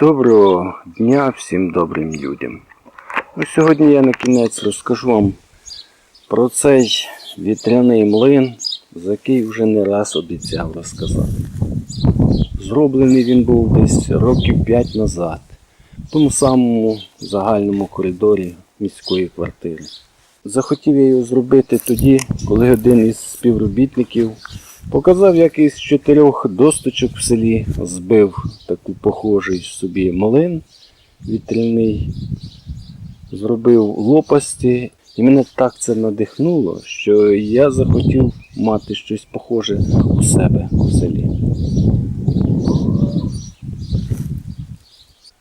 Доброго дня всім добрим людям. Ну, сьогодні я на кінець розкажу вам про цей вітряний млин, за який вже не раз обіцяв розказати. Зроблений він був десь років 5 назад, в тому самому загальному коридорі міської квартири. Захотів я його зробити тоді, коли один із співробітників показав, як із чотирьох досточок в селі збив таку похожий собі млин вітряний, зробив лопасті, і мене так це надихнуло, що я захотів мати щось похоже у себе в селі.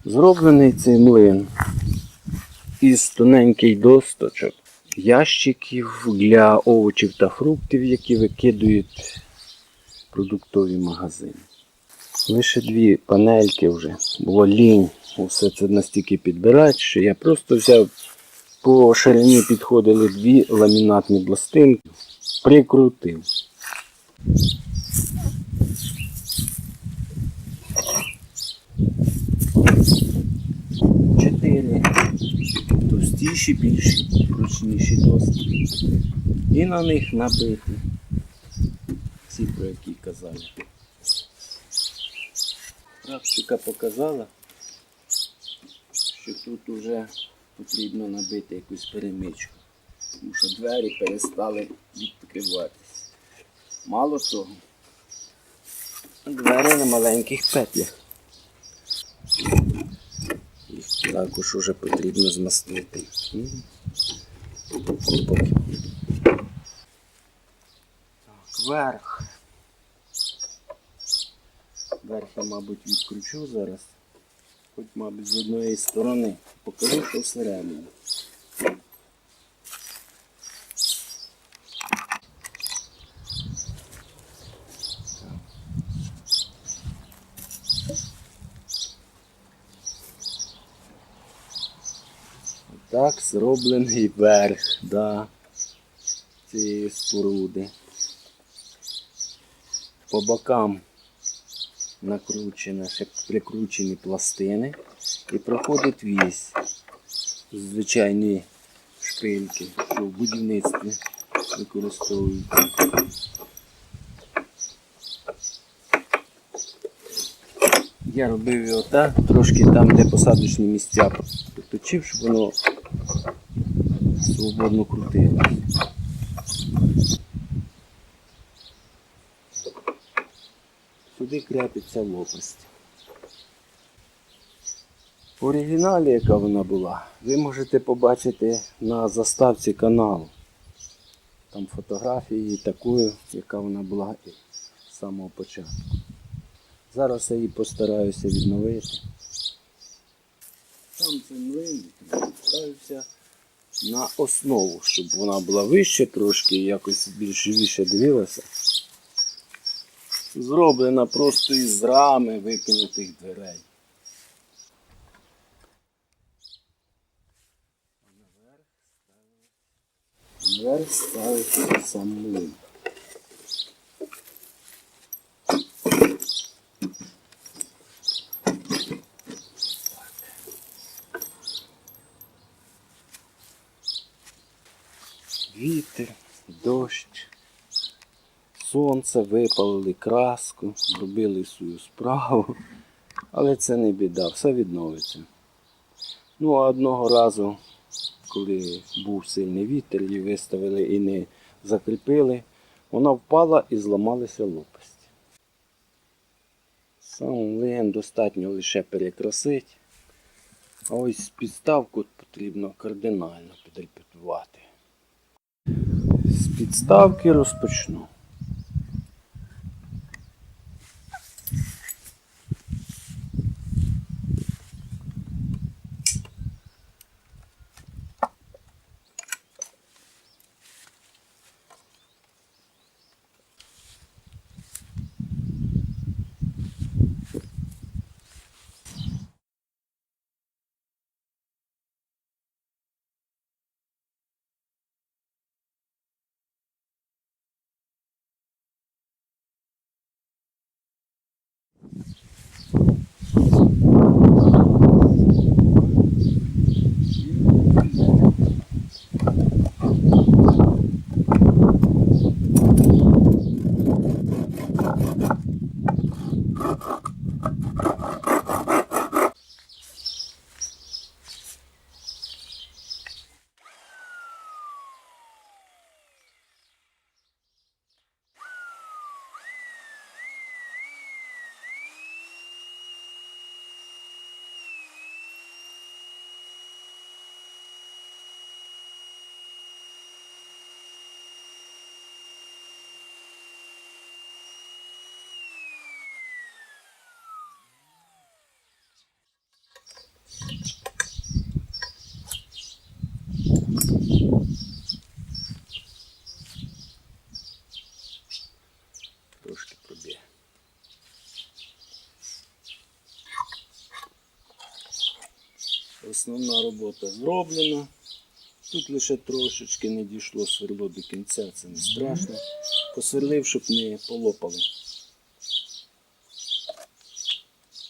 Зроблений цей млин із тоненьких досточок, ящиків для овочів та фруктів, які викидують продуктові магазини. Лише дві панельки вже. Було лінь усе це настільки підбирати, що я просто взяв по ширині підходили дві ламінатні пластинки, прикрутив. Чотири товстіші, більші, прочніші доски. І на них набити про які казали. Практика показала, що тут вже потрібно набити якусь перемичку, тому що двері перестали відкриватися. Мало того, двері на маленьких петлях. Їх також вже потрібно змастити. М. Так, верх. Верх мабуть, відкручу зараз. Хоч, мабуть, з одної сторони. Покажу, що всередині. Так зроблений верх да, цієї споруди. По бокам накручені, ще прикручені пластини і проходить вісь. Звичайні шпильки, що в будівництві використовують. Я робив його так, трошки там, де посадочні місця поточив, щоб воно свободно крутило. Сюди крепиться лопасть. В оригіналі, яка вона була, ви можете побачити на заставці каналу. Там фотографії такою, яка вона була з самого початку. Зараз я її постараюся відновити. Сам цей млин ставився на основу, щоб вона була вище трошки і якось більш живіше дивилася. Зроблена просто із рами викинутих дверей. Наверх ставиться сам млин. Вітер, дощ, сонце випалили краску, зробили свою справу, але це не біда, все відновиться. Ну а одного разу, коли був сильний вітер, її виставили і не закріпили, вона впала і зламалися лопасті. Сам лин достатньо лише перекрасити, а ось підставку потрібно кардинально підрепетувати. З підставки розпочну. Основна робота зроблена. Тут лише трошечки не дійшло сверло до кінця, це не страшно. Посверлив, щоб не полопали.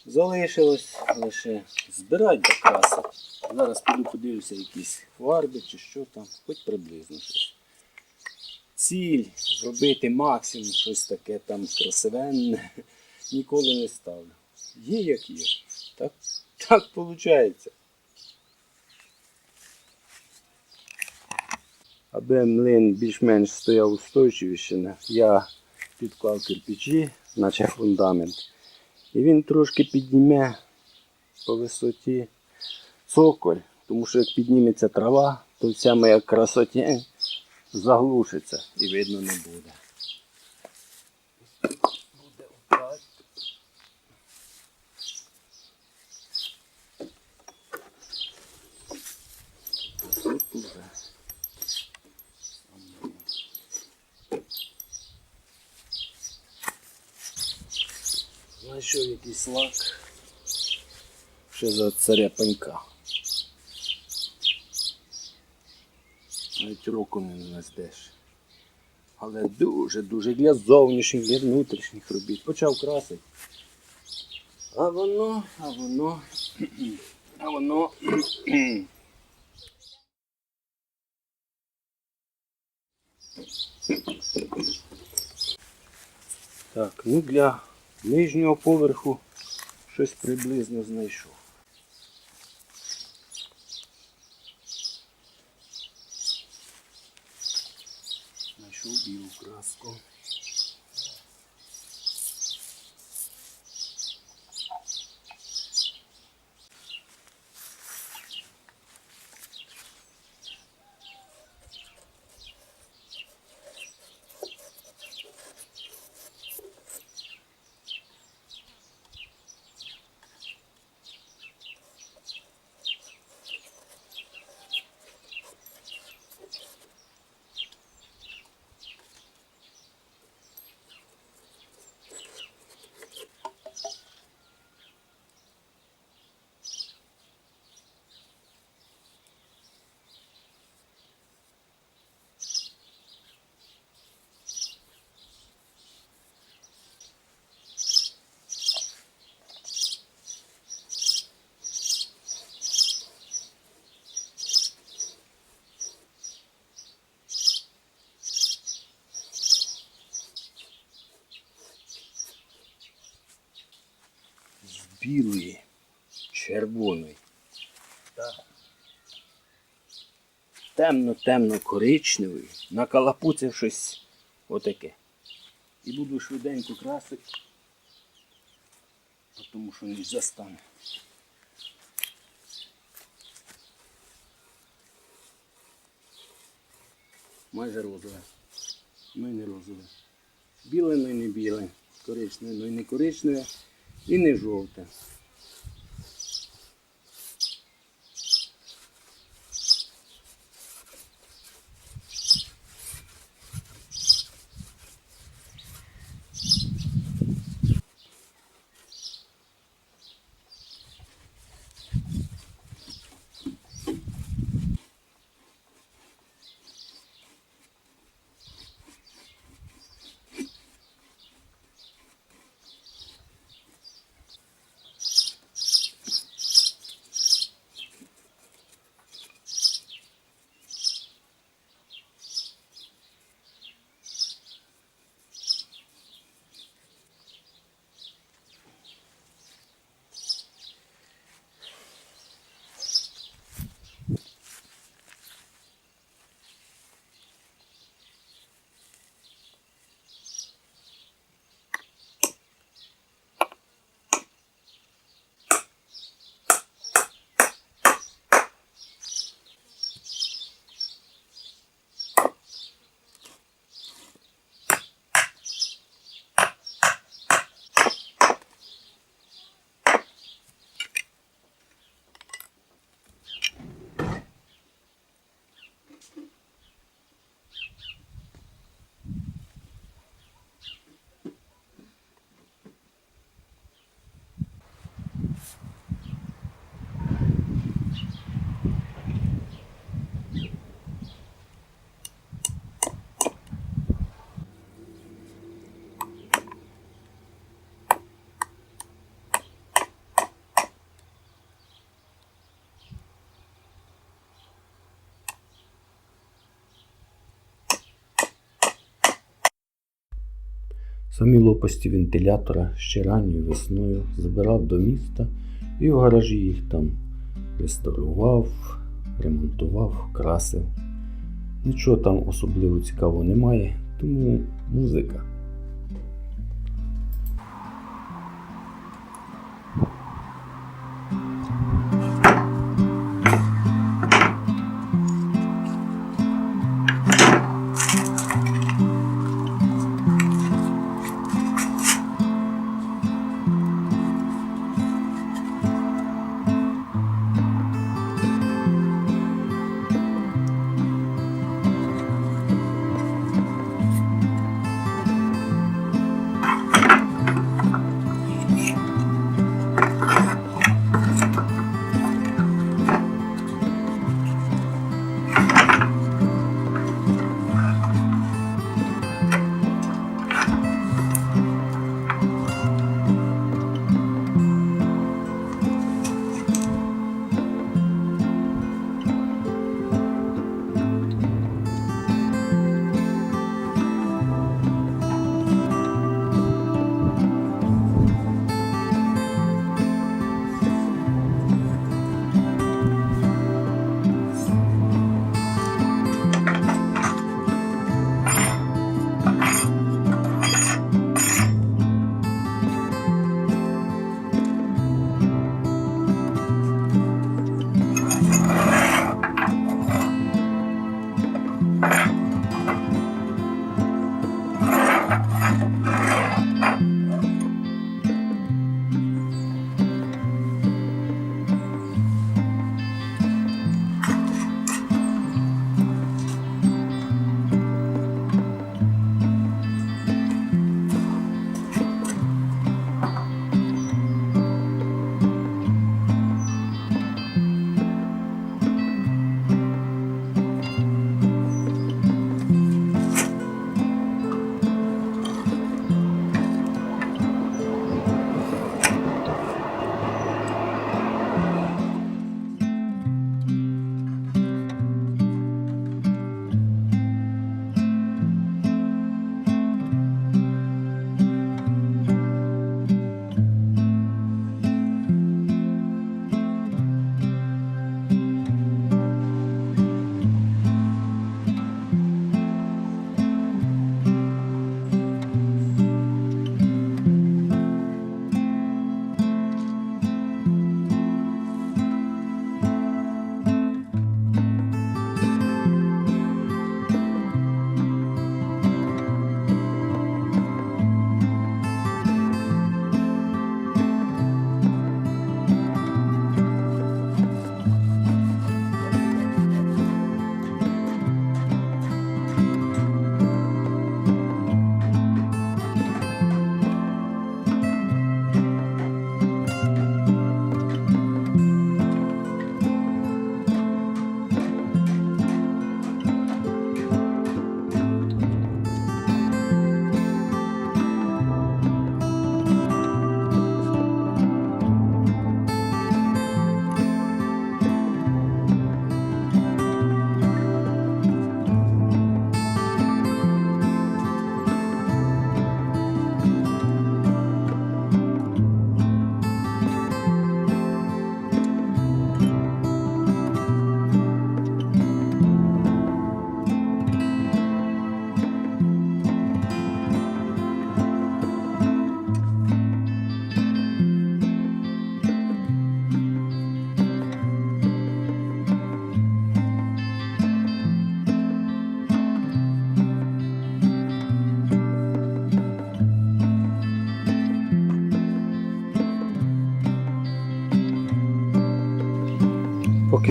Залишилось лише збирати та красити. Зараз піду подивлюся якісь фарби чи що там, хоч приблизно щось. Ціль зробити максимум щось таке там красивенне, ніколи не ставлю. Є як є. Так, так виходить. Аби млин більш-менш стояв устойчивіше, я підклав кирпичі, наче фундамент. І він трошки підніме по висоті цоколь, тому що як підніметься трава, то вся моя красотень заглушиться і видно не. Буде отак. Тут уже. Знайшов якийсь лак. Ще за царя панька. Навіть року не знайдеш. Але дуже-дуже для зовнішніх, для внутрішніх робіт. Почав красити. А воно, а воно, а воно. Так, ну для нижнього поверху щось приблизно знайшов. Знайшов білу краску. З білої, червоної. Темно-темно коричневої, накалапуцив щось отаке. І буду швиденько красити, тому що ніч застане. Майже розове. Ну і не розове. Біле, ну і не біле. Коричневе, ну і не коричневе. І не жовте. Самі лопасті вентилятора ще ранньою весною забирав до міста і в гаражі їх там реставрував, ремонтував, красив. Нічого там особливо цікавого немає, тому музика.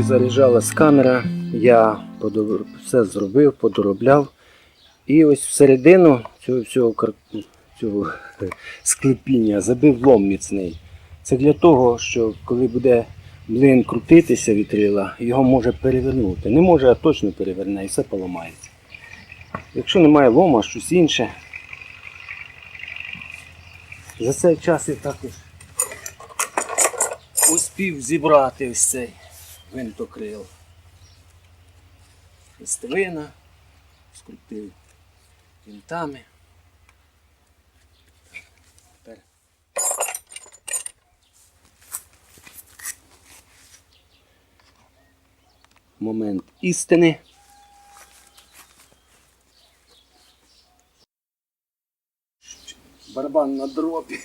Заряджалась камера, я все зробив, подоробляв. І ось всередину цього всього цього склепіння забив лом міцний. Це для того, що коли буде млин крутитися вітрила, його може перевернути. Не може, а точно переверне і все поламається. Якщо немає лома, щось інше. За цей час я також успів зібрати ось цей гвинтокрил, листовина, скульптив вінтами. Тепер. Момент істини. Барабан на дробі.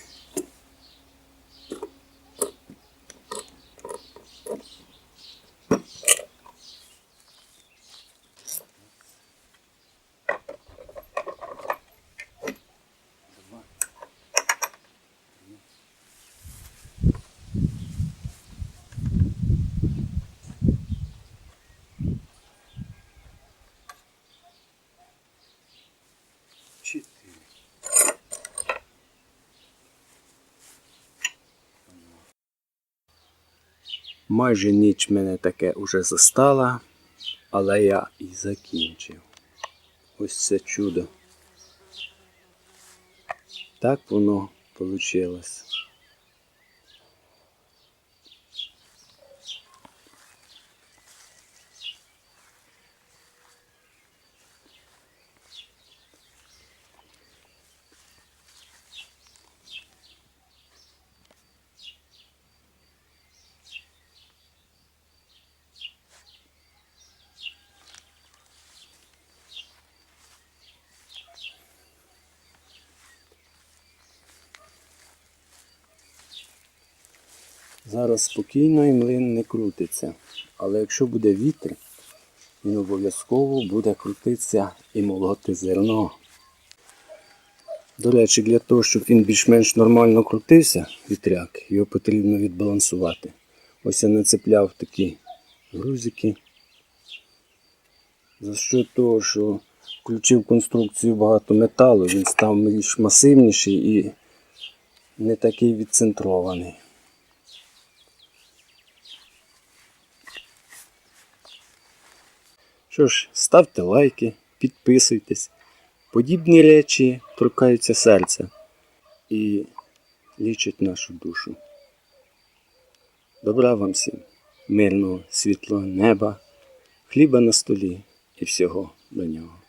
Майже ніч мене таке уже застала, але я і закінчив. Ось це чудо. Так воно вийшло. Зараз спокійно і млин не крутиться. Але якщо буде вітер, він обов'язково буде крутитися і молоти зерно. До речі, для того, щоб він більш-менш нормально крутився, вітряк, його потрібно відбалансувати. Ось я нацепляв такі грузики. За що того, що включив конструкцію багато металу, він став більш масивніший і не такий відцентрований. Що ж, ставте лайки, підписуйтесь. Подібні речі торкаються серця і лічать нашу душу. Добра вам всім, мирного, світлого неба, хліба на столі і всього до нього.